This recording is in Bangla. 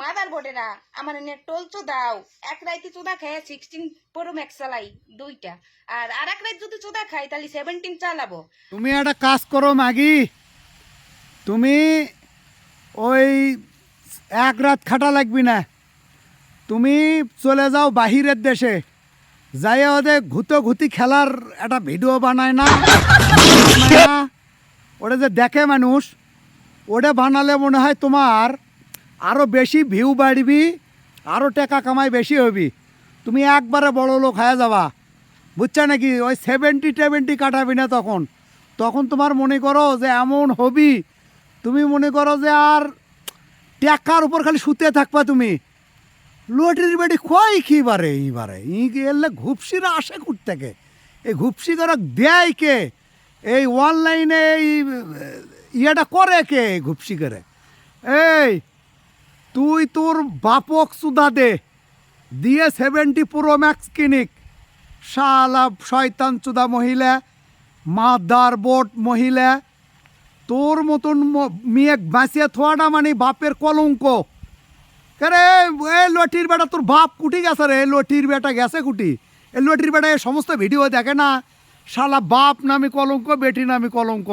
মাদার বোর্ডেরা আমার এনে টোল চোদাও এক রাইতে চোদা খায় সিক্সটিন প্রো ম্যাক্স চালাই, দুইটা। আর আর এক রাইত যদি চোদা খাই তাহলে সেভেন্টিন চালাবো। তুমি একটা কাজ করো, মাগি। তুমি ওই এক রাত খাটা লাগবি না। তুমি চলে যাও বাহিরের দেশে। যাই ওদের ঘুতো ঘুতি খেলার একটা ভিডিও বানায় না? ওটা যে দেখে মানুষ, ওটা বানালে মনে হয় তোমার আরও বেশি ভিউ বাড়বি আরও টাকা কামাই বেশি হবি। তুমি একবারে বড় লোক হয়ে যাবা। বুঝছ নাকি? ওই সেভেন্টি টেভেন্টি কাটাবি না তখন। তখন তোমার মনে করো যে এমন হবি। তুমি মনে করো যে আর টাকার উপর খালি শুতে থাকবা তুমি। লটারির বাড়ি কয় কি বারে? এইবারে ই এলে ঘুপসিরা আসে কুট থেকে এই ঘুপসি করে দেয় কে? এই অনলাইনে এই ইয়েটা করে কে ঘুপসি করে? এই তুই তোর বাপক সুদা দে। দিয়ে সেভেন্টি প্রো ম্যাক্স কিনিক। শালা শয়তান চুদা মহিলা, মাদার বোট মহিলা, তোর মতন মেয়ে বাঁচিয়ে থোয়াটা মানে বাপের কলঙ্ক। আরে এ লটির বেটা তোর বাপ কুটি গেছে রে লটির বেটা গেছে কুটি। এ লটির বেটা এই সমস্ত ভিডিও দেখে না, শালা বাপ নামি কলঙ্ক, বেটি নামি কলঙ্ক।